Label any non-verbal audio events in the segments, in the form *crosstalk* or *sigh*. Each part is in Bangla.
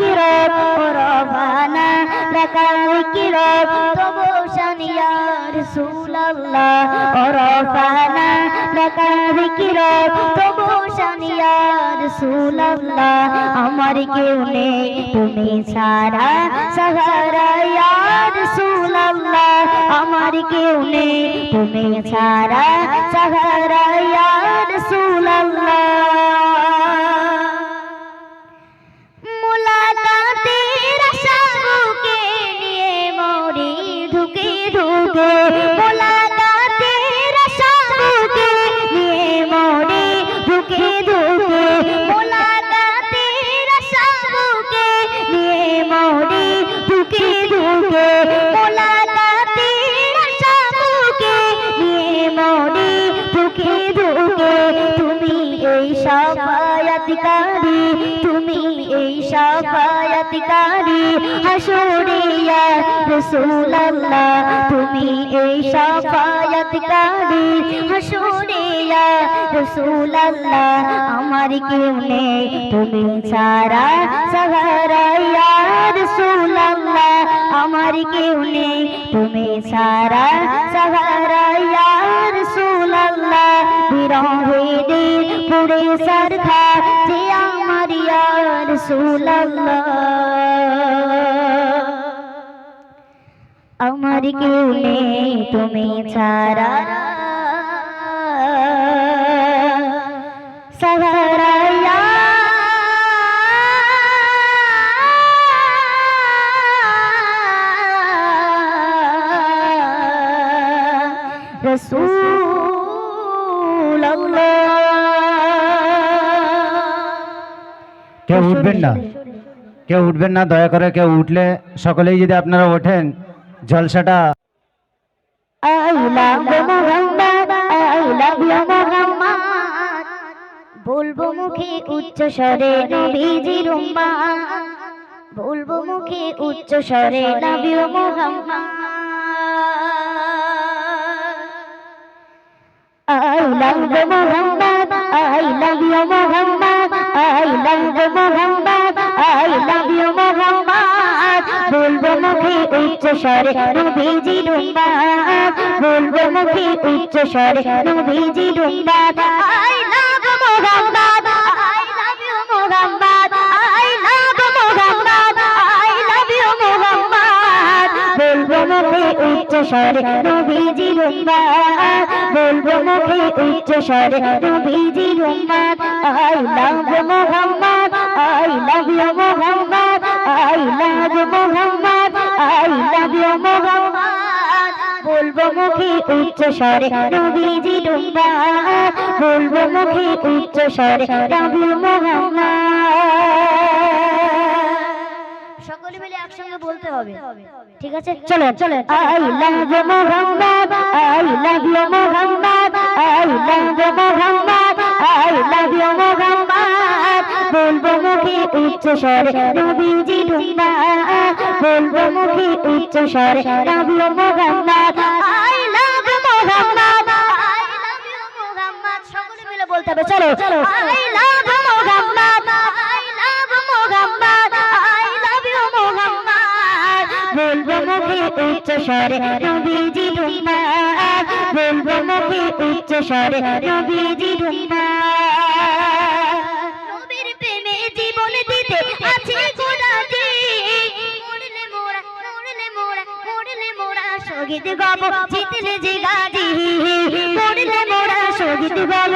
কিরব রবানা লাকাউ কিরব তবুশান ইয়া রাসূলুল্লাহ রবানা লাকাউ কিরব তবুশান ইয়া রাসূলুল্লাহ, আমার কেউ নেই, তুমি সারা সাহারা ইয়া রাসূলুল্লাহ, আমার কেউ নেই, তুমি সারা সাহারা ইয়া রাসূলুল্লাহ, তুমি এই সাফায়াতকারী হাসুরিয়া, রাসূলুল্লাহ, আমার কেউ নেই। তুমি ছাড়া সাহারা ইয়া রাসূলুল্লাহ, আমার কেউ নেই। তুমি ছাড়া সাহারা ইয়া রাসূলুল্লাহ, বিরহে দিল পুরে সরখা, যে আমার রাসূলুল্লাহ। আমার কেউ নেই তুমি ছাড়া কেউ উঠবেন না। কেউ উঠবেন না। দয়া করে কেউ উঠলে সকলেই যদি আপনারা ওঠেন জলসাটা বলব মুখে উচ্চ স্বরে নবীজির বলব মুখে উচ্চ স্বরে নবী Muhammad I love Muhammad, I love you Muhammad, I love Muhammad, I স্বরে নবীজির উম্মাদ বলব মুখে উচ্চ স্বরে নবীজির উম্মাদ I love Muhammad, I love you Muhammad, I love Muhammad, I love you Muhammad বলব মুখে উচ্চ স্বরে নবীজির উম্মাদ বলব মুখে উচ্চ স্বরে নবীজির উম্মাদ I love Muhammad, I love you Muhammad, I love Muhammad, I love you Muhammad বলব মুখে উচ্চ স্বরে নবীজির উম্মাদ বলব মুখে উচ্চ স্বরে নবী মুহাম্মদ। সকলে মিলে একসঙ্গে বলতে হবে। ঠিক আছে? চলো চলো I love you Mohammad I love you Mohammad I love you Mohammad I উচ্চ স্বরে নবীজি ডুম্বা বলব মুখে উচ্চ স্বরে নবী Mohammad. I love Mohammad. I love you Mohammad. সকলে মিলে বলতে হবে চলো। চলো। I love Mohammad. I love Mohammad. I love you Mohammad. বলব মুখে উচ্চ স্বরে নবীজি ডুম্বা বলব মুখে উচ্চ স্বরে নবীজি ডুম্বা শহীদ গব জিতলে যে গাজি পড়লে মোরা শহীদ গব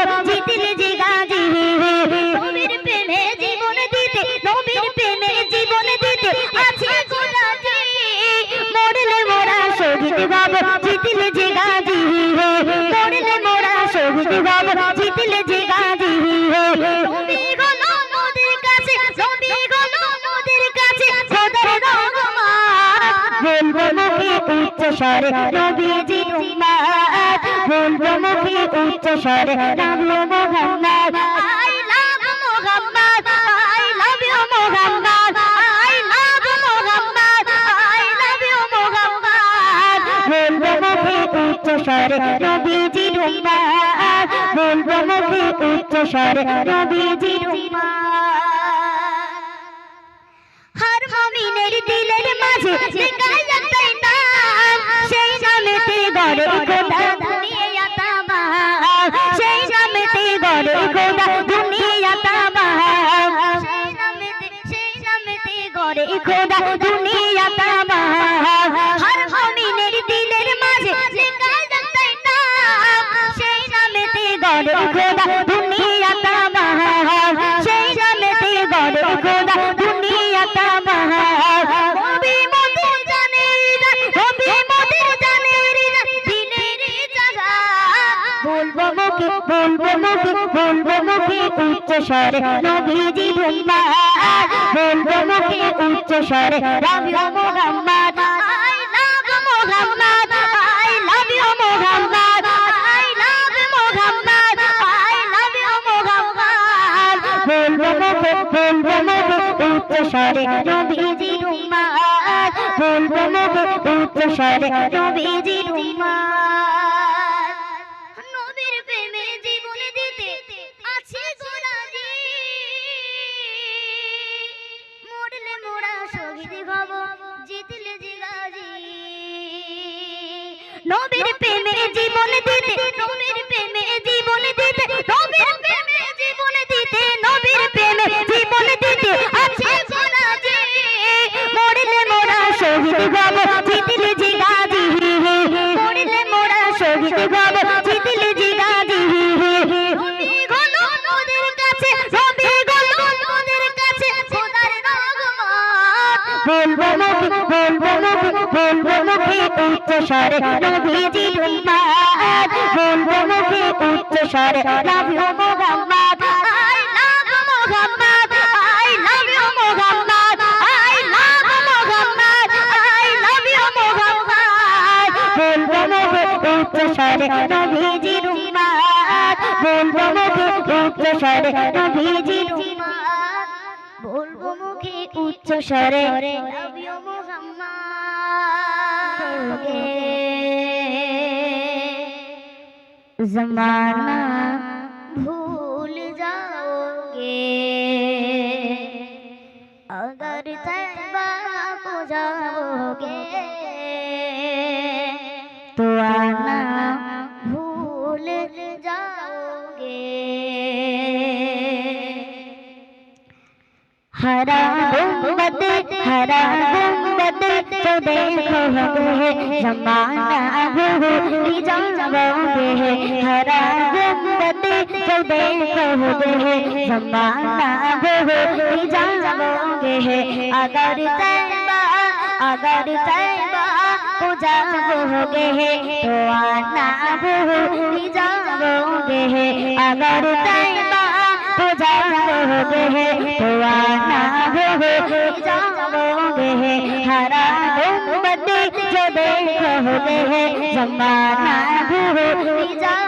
স্বরে নবীজি উম্মত বলব মুখে উচ্চ স্বরে Muhammad. I love Muhammad I love you Muhammad I love Muhammad I love you Muhammad. বলব মুখে উচ্চ স্বরে নবীজি উম্মত বলব মুখে উচ্চ স্বরে নবীজি উম্মত দিলের মাঝে স্বরে নবীজি ধন্যবাদ বলব মুখে উচ্চ স্বরে রবি মোহাম্মদ আই উচ্চ স্বরে নবীজি শহীদ হব জিতলে জিগাজি নবীর প্রেমে জীবন দিতে, নবীর প্রেমে জীবন দিতে, নবীর প্রেমে জীবন দিতে, নবীর প্রেমে জীবন দিতে, আছে গোরাজি মরলে মোরা শহীদ হব জিতলে বলব মুখে উচ্চ স্বরে নবীজি ধন্যবাদ বলব মুখে উচ্চ স্বরে love you Mohammad I love Mohammad I love you Mohammad I love Mohammad I love you Mohammad বলব মুখে উচ্চ স্বরে নবীজি ধন্যবাদ বলব মুখে উচ্চ স্বরে নবীজি ধন্যবাদ বলব মুখে উচ্চ স্বরে লাভ ইউ মোহাম্মদ जमाना भूल जाओगे। अगर तैबा को जाओगे। तो आना भूल जाओगे। हरा गुंबद हरा गुंबद तो देखो अब है जमाना अब होती जाओगे हरा गुंबद तो देखो अब है जमाना अब होती जाओगे अगर तैबा अगर तैबा पूजा होगे तो आना अब जाओगे अगर तैबा पूजा होगे तो आना अब होती हरा गुम्बद जो देखोगे जमाना भूल जाओगे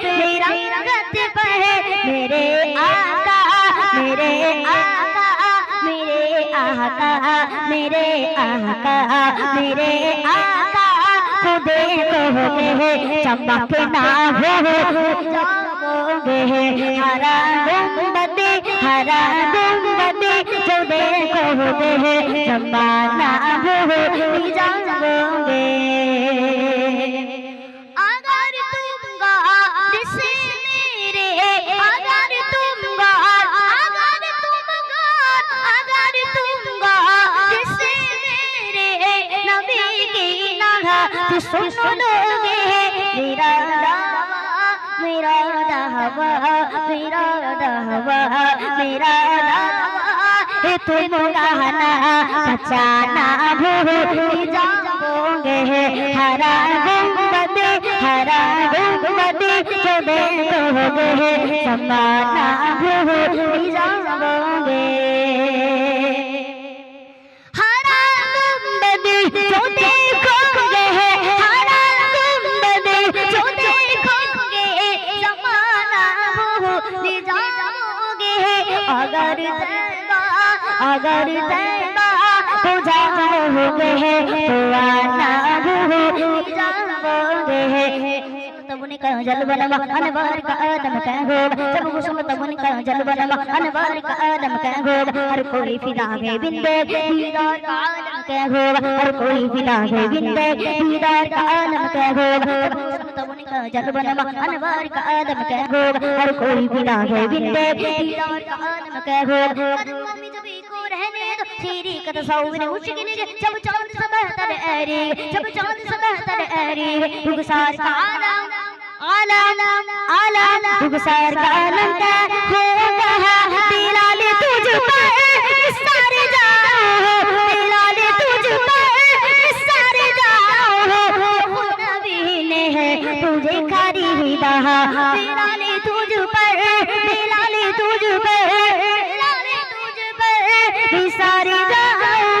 अपनी रंगत पर मेरे आका मेरे आका मेरे आका मेरे आका मेरे आका को देखोगे चमकना हो जाओगे हरा गुम्बद हरा गुम्बद जो देखोगे जमाना हो जाओगे सुन लोगे मेरा दावा मेरा दावा मेरा दावा मेरा दावा है तुम गाना बचाना भूल जाओगे हरा गुम्बद हरा गुम्बद जो देखोगे समाना भूल जाओगे अगर तैबा हो जाओगे तो आना तबुन का जल बनवा अनवार का आदम का गोब जब कुसुम तबुन का जल बनवा अनवार का आदम का गोब हर कोई फिदा है बिंदे दीदार का आदम का गोब हर कोई फिदा है बिंदे दीदार का आदम का गोब तबुन का जल बनवा अनवार का आदम का गोब हर कोई फिदा है बिंदे दीदार का आदम का गोब कदमों में जब को रहने दो तेरी का तस्वीर मुश्किल है जब चाँद से बहतर ऐरी जब चाँद से बहतर ऐरी रुखसार का आलम आलम आलम रुखसार का आलम का हो कहा बिलाल तुझ पर सारे जाओ तुझे खारी हिदा बिलाल तुझ पर बिलाल तुझ पर बिलाल तुझ पर। सारे जाओ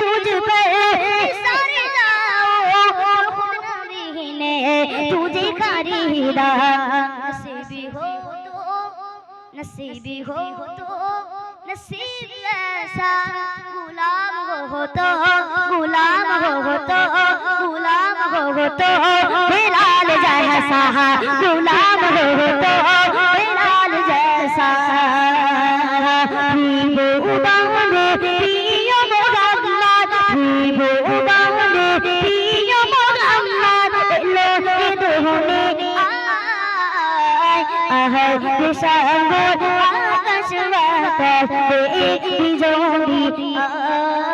तुझ पर। सारे जाओ ने तुझे हिदा नसीबी हो तो नसीबी हो तो नसीब ऐसा। হতো গুলাম হতো গুলাম হতো হিলাল জয়সা গুলাম হতো হিলাল জয়সা সঙ্গ আকাশ বাতাস জঙ্গি আ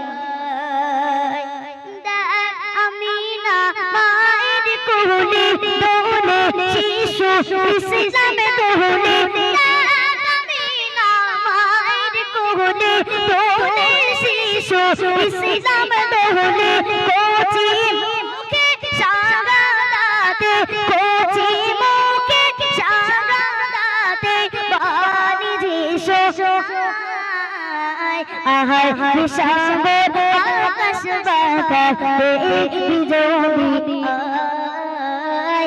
কোলে দোলে শিশু ইসলামে মায়ের কোলে দোলে শিশু ইসলামে দোলে কোচি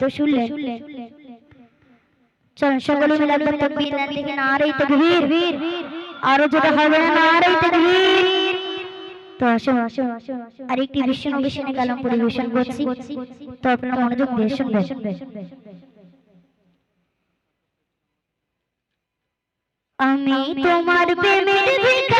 তো শুনলেন। চল, সকলে মিলে একদম তকবীর দেন দেখি নারেই তকবীর। আরও যেটা হবে না নারেই তকবীর। তো আসো আসো আসো আরেকটি বিশ্ব নবীশনে কালাম পরিবেশন করছি। তো আপনারা মনোযোগ দিয়ে শুনবেন। আমি তোমার প্রেমের ভিখারি।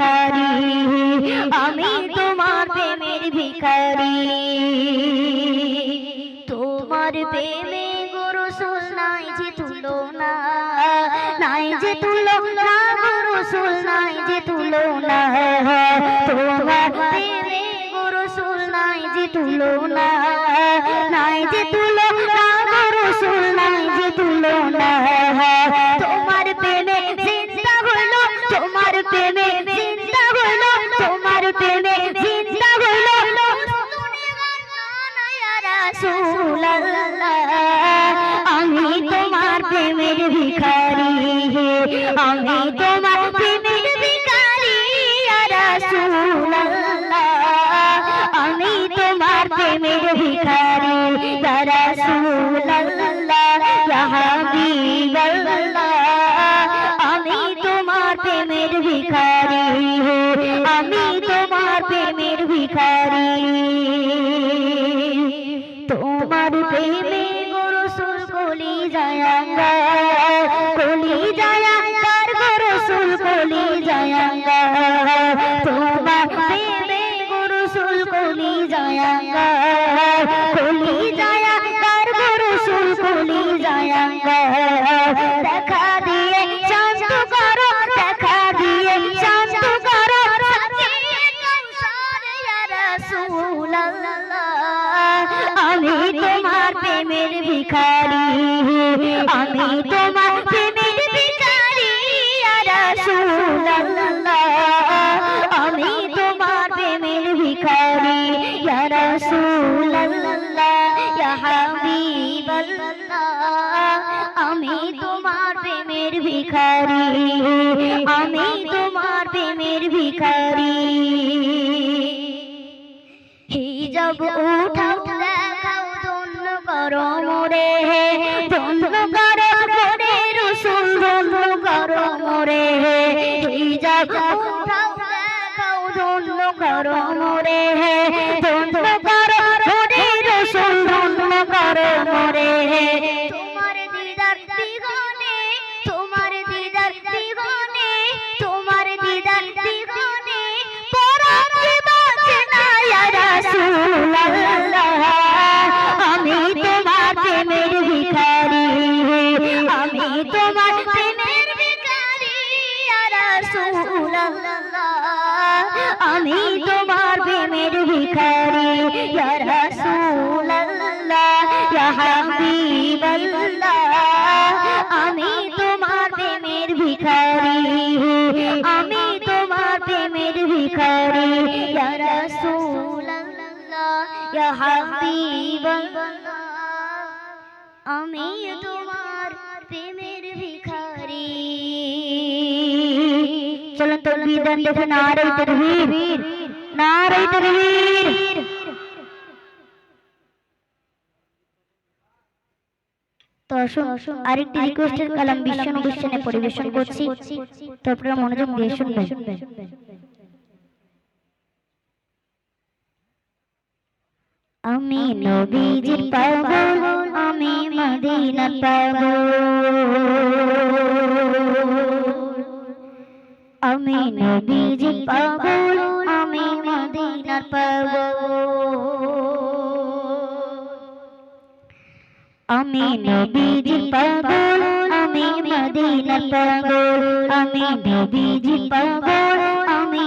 ভিখারি। আমি তোমার প্রেমের ভিখারি। তোমার প্রেমে গুরু সুল নাই যে তুলো না। নাই যে তুলো না গুরু সুল নাই যে তুলো না। তোমার প্রেমে গুরু সুল নাই যে তুলো না। নাই যে তুলো না গুরু সুল নাই যে তুলো না। তোমার প্রেমে জিন্দা হলো তোমার প্রেমে বাংলা আমি তোমার প্রেমের ভিখারি, আমি তোমার প্রেমের ভিখারি। হিজাব উঠাও, দেখাও, ধন্য করো মোরে, ধন্য করো মোরে, রসুল, ধন্য করো মোরে। হিজাব উঠাও, দেখাও, ধন্য করো মোরে ইয়া *laughs* হাবিবাল্লাহ আমি তোমার প্রেমের ভিখারি। চলুন তকবীর দেন দেখে নারে তকবীর নারে তকবীর তো আসুন আরেকটি রিকোয়েস্টের কালাম বিশ্ব অনুষ্ঠানে পরিবেশন করছি। তো আপনারা মনোযোগ দিয়ে শুনবেন। আমি নবীজির পাগল আমি মদিনার পাগল আমি নবীজির পাগল আমি মদিনার পাগল আমি নবীজির পাগল আমি মদিনার পাগল আমি নবীজির পাগল আমি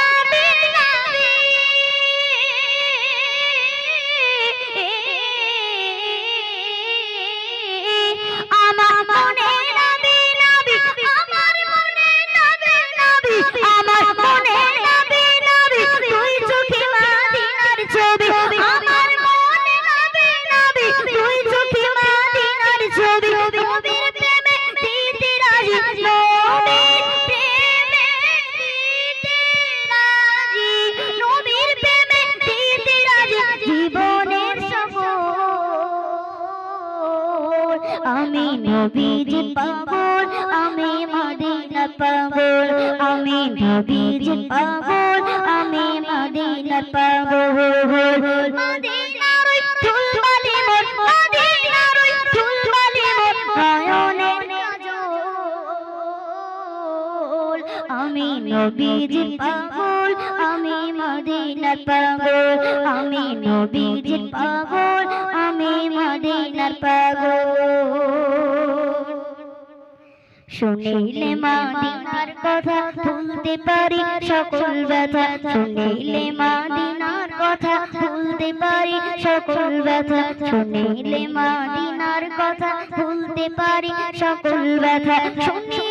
নবীজি পাগল, আমি মদিনা পাগল। আমি নবীজি পাগল, আমি মদিনা পাগল। মদিনার ফুল বালি মোর, মদিনার ফুল বালি মোর নয়নের আমি নবীজি পাগল, আমি মদিনা পাগল। আমি নবীজি পাগল আমি মদিনার পাগল। শুনিলে মাদিনার কথা ভুলতে পারি, সকল ব্যথা। শুনিলে মাদিনার কথা ভুলতে পারি, সকল ব্যথা। শুনিলে মাদিনার কথা ভুলতে পারি, সকল ব্যথা। শুনিলে